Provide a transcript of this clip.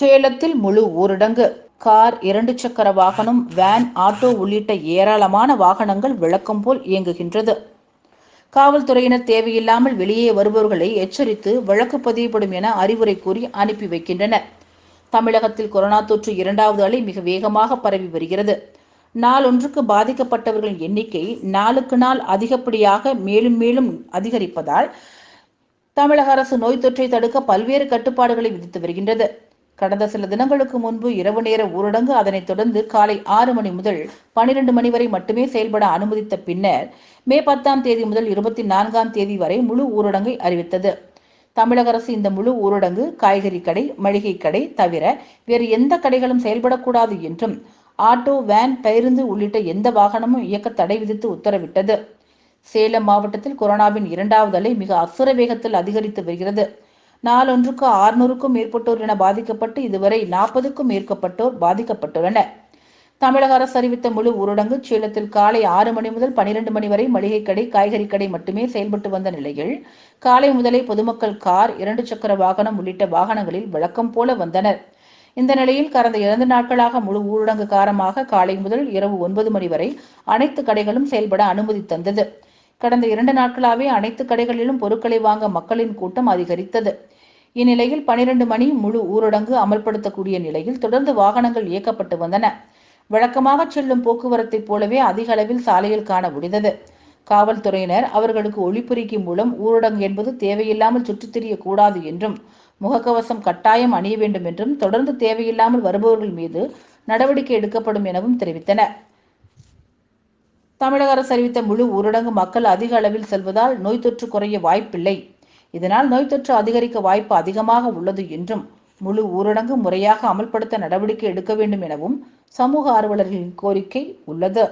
சேலத்தில் முழு ஊரடங்கு. கார் இரண்டு சக்கர வாகனம் வேன் ஆட்டோ உள்ளிட்ட ஏராளமான வாகனங்கள் விளக்கம் போல் இயங்குகின்றது. காவல்துறையினர் தேவையில்லாமல் வெளியே வருபவர்களை எச்சரித்து வழக்கு பதியப்படும் என அறிவுரை கூறி அனுப்பி வைக்கின்றனர். தமிழகத்தில் கொரோனா தொற்று இரண்டாவது அலை மிக வேகமாக பரவி வருகிறது. நாளொன்றுக்கு பாதிக்கப்பட்டவர்களின் எண்ணிக்கை நாளுக்கு நாள் அதிகப்படியாக மேலும் மேலும் அதிகரிப்பதால் தமிழக அரசு நோய் தொற்றை தடுக்க பல்வேறு கட்டுப்பாடுகளை விதித்து வருகின்றது. கடந்த சில தினங்களுக்கு முன்பு இரவு நேர ஊரடங்கு அதனைத் தொடர்ந்து காலை ஆறு மணி முதல் பனிரெண்டு மணி வரை மட்டுமே செயல்பட அனுமதித்த பின்னர் மே பத்தாம் தேதி முதல் இருபத்தி நான்காம் தேதி வரை முழு ஊரடங்கை அறிவித்தது. தமிழக அரசு இந்த முழு ஊரடங்கு காய்கறி கடை மளிகை கடை தவிர வேறு எந்த கடைகளும் செயல்படக்கூடாது என்றும் ஆட்டோ வேன் பேருந்து உள்ளிட்ட எந்த வாகனமும் இயக்க தடை விதித்து உத்தரவிட்டது. சேலம் மாவட்டத்தில் கொரோனாவின் இரண்டாவது அலை மிக அசுர வேகத்தில் அதிகரித்து வருகிறது. நாளொன்றுக்கு ஆறுநூறுக்கும் மேற்பட்டோர் என பாதிக்கப்பட்டு இதுவரை நாற்பதுக்கும் மேற்பட்டோர் பாதிக்கப்பட்டுள்ளனர். தமிழக அரசு அறிவித்த முழு ஊரடங்கு சேலத்தில் காலை ஆறு மணி முதல் பனிரெண்டு மணி வரை மளிகை கடை காய்கறி கடை மட்டுமே செயல்பட்டு வந்த நிலையில் காலை முதலே பொதுமக்கள் கார் இரண்டு சக்கர வாகனம் உள்ளிட்ட வாகனங்களில் வழக்கம் போல வந்தனர். இந்த நிலையில் கடந்த இரண்டு நாட்களாக முழு ஊரடங்கு காரணமாக காலை முதல் இரவு ஒன்பது மணி வரை அனைத்து கடைகளும் செயல்பட அனுமதி தந்தது. கடந்த இரண்டு நாட்களாகவே அனைத்து கடைகளிலும் பொருட்களை வாங்க மக்களின் கூட்டம் அதிகரித்தது. இந்நிலையில் பனிரெண்டு மணி முழு ஊரடங்கு அமல்படுத்தக்கூடிய நிலையில் தொடர்ந்து வாகனங்கள் இயக்கப்பட்டு வந்தன. வழக்கமாக செல்லும் போக்குவரத்தைப் போலவே அதிக அளவில் சாலையில் காண முடிந்தது. காவல்துறையினர் அவர்களுக்கு ஒளிபெருக்கி மூலம் ஊரடங்கு என்பது தேவையில்லாமல் சுற்றித் திரியக்கூடாது என்றும் முகக்கவசம் கட்டாயம் அணிய வேண்டும் என்றும் தொடர்ந்து தேவையில்லாமல் வருபவர்கள் மீது நடவடிக்கை எடுக்கப்படும் எனவும் தெரிவித்தனர். தமிழக அரசு அறிவித்த முழு ஊரடங்கு மக்கள் அதிக அளவில் செல்வதால் நோய் தொற்று குறைய வாய்ப்பில்லை. இதனால் நோய் தொற்று அதிகரிக்க வாய்ப்பு அதிகமாக உள்ளது என்றும் முழு ஊரடங்கு முறையாக அமல்படுத்த நடவடிக்கை எடுக்க வேண்டும் எனவும் சமூக ஆர்வலர்களின் கோரிக்கை உள்ளது.